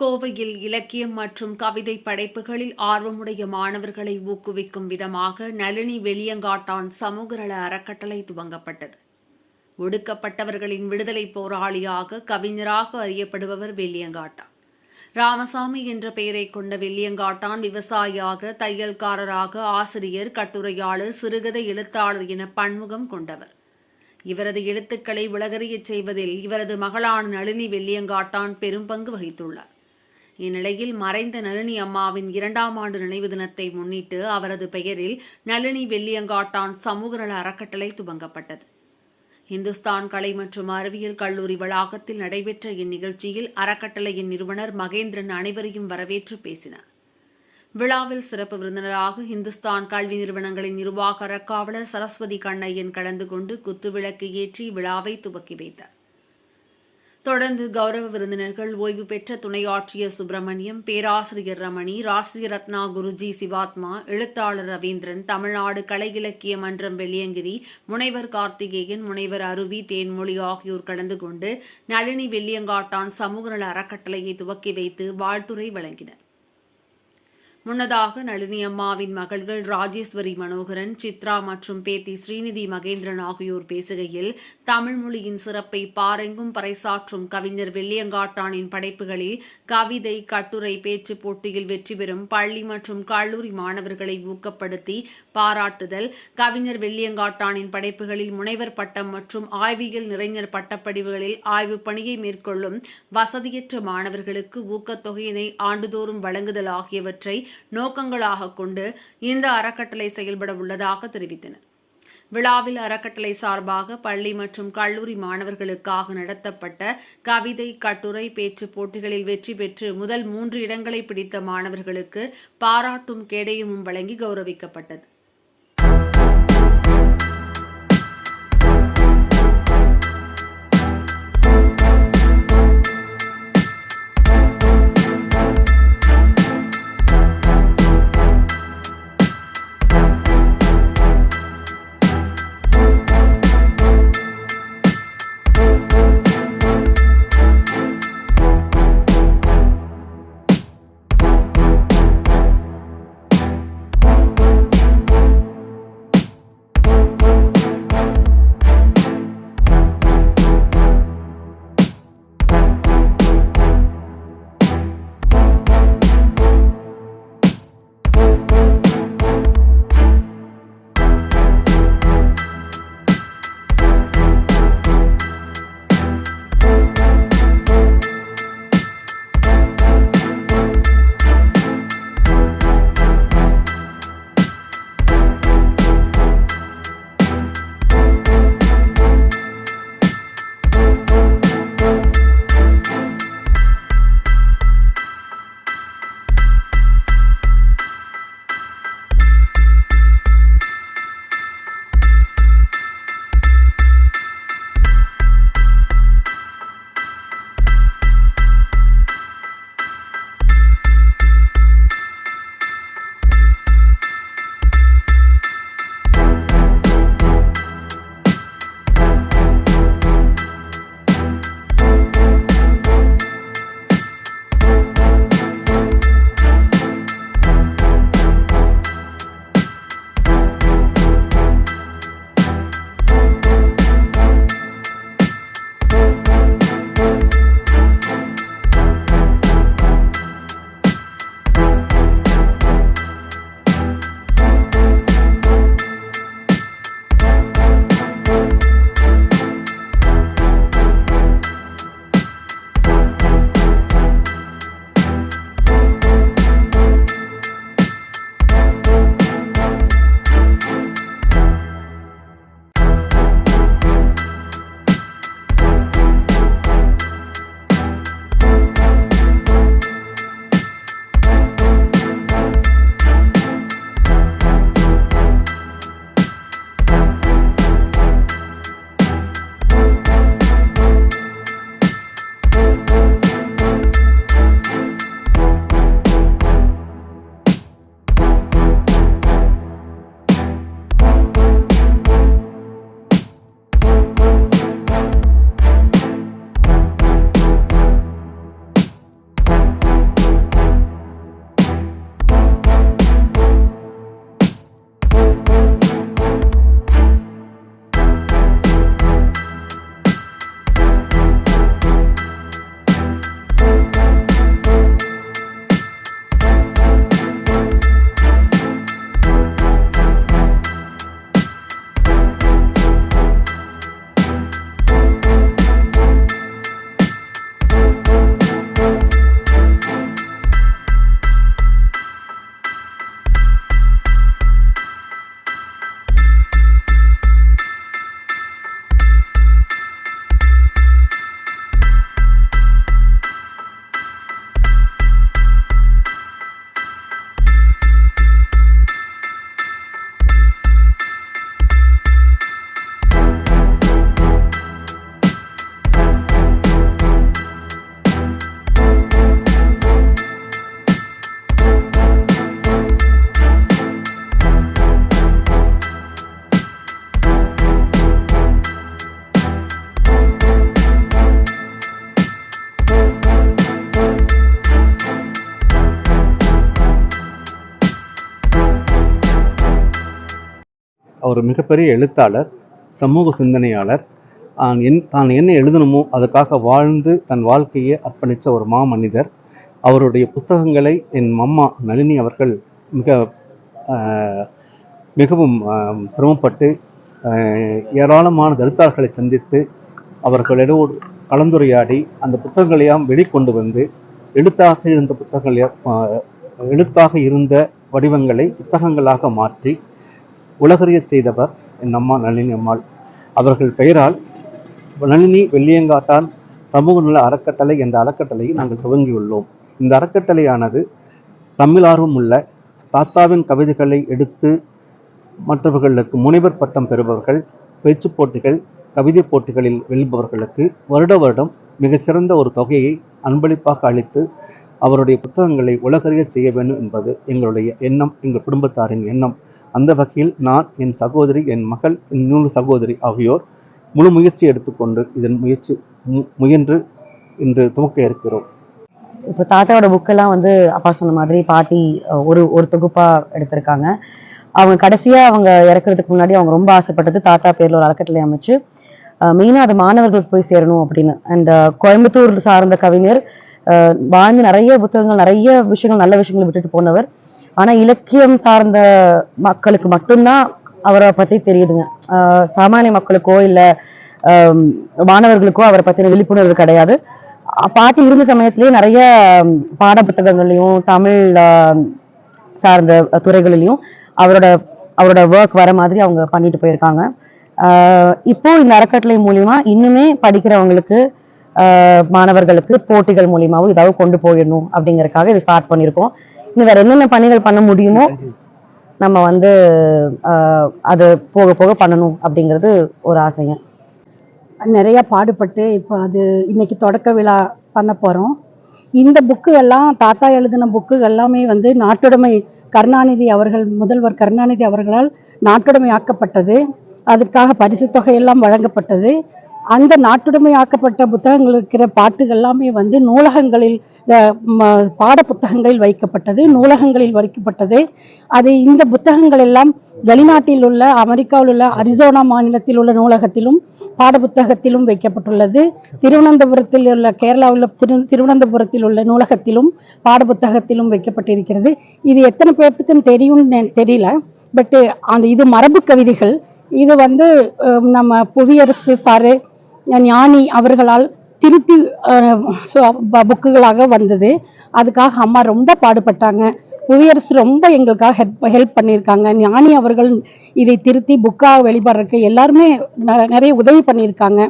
கோவையில் இலக்கியம் மற்றும் கவிதை படைப்புகளில் ஆர்வமுடைய மாணவர்களை ஊக்குவிக்கும் விதமாக நளினி வெளியங்காட்டான் சமூகநல அறக்கட்டளை துவங்கப்பட்டது. ஒடுக்கப்பட்டவர்களின் விடுதலை போராளியாக கவிஞராக அறியப்படுபவர் வெள்ளியங்காட்டான். ராமசாமி என்ற பெயரை கொண்ட வெள்ளியங்காட்டான் விவசாயியாக தையல்காரராக ஆசிரியர் கட்டுரையாளர் சிறுகதை எழுத்தாளர் என பன்முகம் கொண்டவர். இவரது எழுத்துக்களை உலகறியச் செய்வதில் இவரது மகளான நளினி வெள்ளியங்காட்டான் பெரும் பங்கு வகித்துள்ளார். இந்நிலையில் மறைந்த நளினி அம்மாவின் இரண்டாம் ஆண்டு நினைவு தினத்தை முன்னிட்டு அவரது பெயரில் நளினி வெள்ளியங்காட்டான் சமூக நல அறக்கட்டளை துவங்கப்பட்டது. இந்துஸ்தான் கலை மற்றும் அறிவியல் கல்லூரி வளாகத்தில் நடைபெற்ற இந்நிகழ்ச்சியில் அறக்கட்டளையின் நிறுவனர் மகேந்திரன் அனைவரையும் வரவேற்று பேசினார். விழாவில் சிறப்பு விருந்தினராக இந்துஸ்தான் கல்வி நிறுவனங்களின் நிர்வாக அறக்காவலர் சரஸ்வதி கண்ணையன் கலந்து கொண்டு குத்துவிளக்கு ஏற்றி விழாவை துவக்கி வைத்தார். தொடர்ந்து கௌரவ விருந்தினர்கள் ஓய்வு பெற்ற துணை ஆட்சியர் சுப்பிரமணியம் பேராசிரியர் ரமணி ராஷ்டிரிய ரத்னா குருஜி சிவாத்மா எழுத்தாளர் ரவீந்திரன் தமிழ்நாடு கலை இலக்கிய மன்றம் வெள்ளியங்கிரி முனைவர் கார்த்திகேயன் முனைவர் அருவி தேன்மொழி ஆகியோர் கலந்து கொண்டு நளினி வெள்ளியங்காட்டான் சமூக நல அறக்கட்டளையை துவக்கி வைத்து வாழ்த்துரை வழங்கினர். முன்னதாக நளினி அம்மாவின் மகள்கள் ராஜேஸ்வரி மனோகரன் சித்ரா மற்றும் பேத்தி ஸ்ரீநிதி மகேந்திரன் ஆகியோர் பேசுகையில் தமிழ் மொழியின் சிறப்பை பாரெங்கும் பறைசாற்றும் கவிஞர் வெள்ளியங்காட்டானின் படைப்புகளில் கவிதை கட்டுரை பேச்சு போட்டியில் வெற்றி பெறும் பள்ளி மற்றும் கல்லூரி மாணவர்களை ஊக்கப்படுத்தி பாராட்டுதல் கவிஞர் வெள்ளியங்காட்டானின் படைப்புகளில் முனைவர் பட்டம் மற்றும் ஆய்வியல் நிறைஞர் பட்டப்படிவுகளில் ஆய்வுப் பணியை மேற்கொள்ளும் வசதியற்ற மாணவர்களுக்கு ஊக்கத்தொகையினை ஆண்டுதோறும் வழங்குதல் ஆகியவற்றை நோக்கங்களாக கொண்டு இந்த அறக்கட்டளை செயல்பட உள்ளதாக தெரிவித்தனர். விழாவில் அறக்கட்டளை சார்பாக பள்ளி மற்றும் கல்லூரி மாணவர்களுக்காக நடத்தப்பட்ட கவிதை கட்டுரை பேச்சு போட்டிகளில் வெற்றி பெற்று முதல் மூன்று இடங்களை பிடித்த மாணவர்களுக்கு பாராட்டும் கேடயமும் வழங்கி கௌரவிக்கப்பட்டது. அவர் மிகப்பெரிய எழுத்தாளர் சமூக சிந்தனையாளர். தான் என் தான் என்ன எழுதணுமோ அதுக்காக வாழ்ந்து தன் வாழ்க்கையை அர்ப்பணித்த ஒரு மாமனிதர். அவருடைய புத்தகங்களை என் மம்மா நளினி அவர்கள் மிக மிகவும் சிரமப்பட்டு ஏராளமான எழுத்தாளர்களை சந்தித்து அவர்களோடு கலந்துரையாடி அந்த புத்தகங்களையாம் வெளிக்கொண்டு வந்து எழுத்தாக இருந்த புத்தகங்களை எழுத்தாக இருந்த வடிவங்களை புத்தகங்களாக மாற்றி உலகறியச் செய்தவர் என் அம்மா நளினி அம்மாள். அவர்கள் பெயரால் நளினி வெள்ளியங்காட்டான் சமூக நல அறக்கட்டளை என்ற அறக்கட்டளையை நாங்கள் துவங்கியுள்ளோம். இந்த அறக்கட்டளையானது தமிழ் ஆர்வம் உள்ள தாத்தாவின் கவிதைகளை எடுத்து மற்றவர்களுக்கு முனைவர் பட்டம் பெறுபவர்கள் பேச்சுப் போட்டிகள் கவிதை போட்டிகளில் வெல்பவர்களுக்கு வருட வருடம் மிகச்சிறந்த ஒரு தொகையை அன்பளிப்பாக அளித்து அவருடைய புத்தகங்களை உலகறிய செய்ய வேண்டும் என்பது எங்களுடைய எண்ணம் எங்கள் குடும்பத்தாரின் எண்ணம். அந்த வகையில் நான் என் சகோதரி என் மகள் இன்னொரு சகோதரி ஆகியோர் முழு முயற்சி எடுத்துக்கொண்டு இதன் முயற்சி மு- முயன்று இன்று துவக்க இருக்கிறோம். இப்போ தாத்தாவோட புக்கெல்லாம் வந்து அப்பா சொன்ன மாதிரி பாட்டி ஒரு ஒரு தொகுப்பா எடுத்திருக்காங்க. அவங்க கடைசியா அவங்க இறக்குறதுக்கு முன்னாடி அவங்க ரொம்ப ஆசைப்பட்டது தாத்தா பேர்ல ஒரு அறக்கட்டளை அமைச்சு மெயினா அது மாணவர்களுக்கு போய் சேரணும் அப்படின்னு. அண்ட் கோயம்புத்தூர் சார்ந்த கவிஞர் வாழ்ந்து நிறைய புத்தகங்கள் நிறைய விஷயங்கள் நல்ல விஷயங்களை விட்டுட்டு போனவர். ஆனா இலக்கியம் சார்ந்த மக்களுக்கு மட்டும்தான் அவரை பத்தி தெரியுதுங்க. சாமானிய மக்களுக்கோ இல்ல மாணவர்களுக்கோ அவரை பத்தின விழிப்புணர்வு கிடையாது. பாட்டி இருந்த சமயத்திலேயே நிறைய பாட புத்தகங்களையும் தமிழ் சார்ந்த துறைகளிலையும் அவரோட அவரோட ஒர்க் வர மாதிரி அவங்க பண்ணிட்டு போயிருக்காங்க. ஆஹ், இப்போ இந்த அறக்கட்டளை மூலியமா இன்னுமே படிக்கிறவங்களுக்கு ஆஹ், மாணவர்களுக்கு போட்டிகள் மூலியமாவும் ஏதாவது கொண்டு போயிடணும் அப்படிங்கறக்காக இது ஸ்டார்ட் பண்ணியிருக்கோம் இன்னும் வேற என்னென்ன பணிகள் பண்ண முடியுமோ நம்ம வந்து ஆஹ், அது போக போக பண்ணணும் அப்படிங்கிறது ஒரு ஆசைங்க. நிறைய பாடுபட்டு இப்போ அது இன்னைக்கு தொடக்க விழா பண்ண போகிறோம் இந்த புக்கு எல்லாம் தாத்தா எழுதின புக்கு எல்லாமே வந்து நாட்டுடைமை கருணாநிதி அவர்கள் முதல்வர் கருணாநிதி அவர்களால் நாட்டுடைமை ஆக்கப்பட்டது அதற்காக பரிசு தொகையெல்லாம் வழங்கப்பட்டது. அந்த நாட்டுடைமை ஆக்கப்பட்ட புத்தகங்கள் இருக்கிற பாட்டுகள் எல்லாமே வந்து நூலகங்களில் பாட புத்தகங்களில் வைக்கப்பட்டது நூலகங்களில் வைக்கப்பட்டது அது இந்த புத்தகங்கள் எல்லாம் வெளிநாட்டில் உள்ள அமெரிக்காவில் உள்ள அரிசோனா மாநிலத்தில் உள்ள நூலகத்திலும் பாடப்புத்தகத்திலும் வைக்கப்பட்டுள்ளது. திருவனந்தபுரத்தில் உள்ள கேரளாவில் உள்ள திரு திருவனந்தபுரத்தில் உள்ள நூலகத்திலும் பாடப்புத்தகத்திலும் வைக்கப்பட்டிருக்கிறது. இது எத்தனை பேர்த்துக்குன்னு தெரியும்னு தெரியல. பட்டு அந்த இது மரபு கவிதைகள். இது வந்து நம்ம புவியரசு சாரு ஞானி அவர்களால் திருத்தி புக்குகளாக வந்தது. அதுக்காக அம்மா ரொம்ப பாடுபட்டாங்க. புவியரசு ரொம்ப எங்களுக்காக ஹெல்ப் ஹெல்ப் பண்ணியிருக்காங்க. ஞானி அவர்கள் இதை திருத்தி புக்காக வெளிப்படுறதுக்கு எல்லாருமே ந- நிறைய உதவி பண்ணியிருக்காங்க.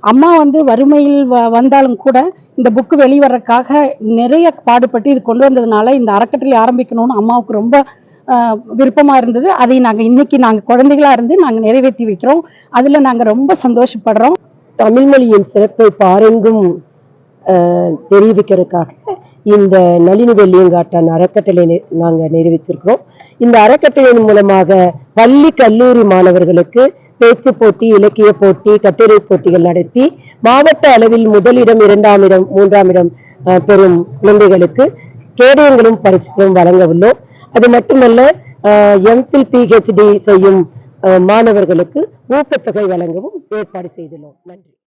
அம்மா வந்து வறுமையில் வ- வந்தாலும் கூட இந்த புக்கு வெளிவரக்காக நிறைய பாடுபட்டு இது கொண்டு வந்ததுனால இந்த அறக்கட்டளை ஆரம்பிக்கணும்னு அம்மாவுக்கு ரொம்ப விருப்பமாக இருந்தது. அதை நாங்கள் இன்னைக்கு நாங்கள் குழந்தைகளாக இருந்து நாங்கள் நிறைவேற்றி வைக்கிறோம். அதில் நாங்கள் ரொம்ப சந்தோஷப்படுறோம். தமிழ் மொழியின் சிறப்பை பாரெங்கும் தெரிவிக்கிறதுக்காக இந்த நளினி வெள்ளியங்காட்டான் அறக்கட்டளை நாங்கள் நிறுவிச்சிருக்கிறோம் இந்த அறக்கட்டளையின் மூலமாக பள்ளி கல்லூரி மாணவர்களுக்கு பேச்சு போட்டி இலக்கிய போட்டி கட்டுரை போட்டிகள் நடத்தி மாவட்ட அளவில் முதலிடம் இரண்டாம் இடம் மூன்றாம் இடம் பெறும் குழந்தைகளுக்கு கேடயங்களும் பரிசுகளும் வழங்க உள்ளோம். அது மட்டுமல்ல எம்ஃபில் பிஹெச்டி செய்யும் மாணவர்களுக்கு ஊக்கத்தொகை வழங்கவும் ஏற்பாடு செய்துள்ளோம். நன்றி.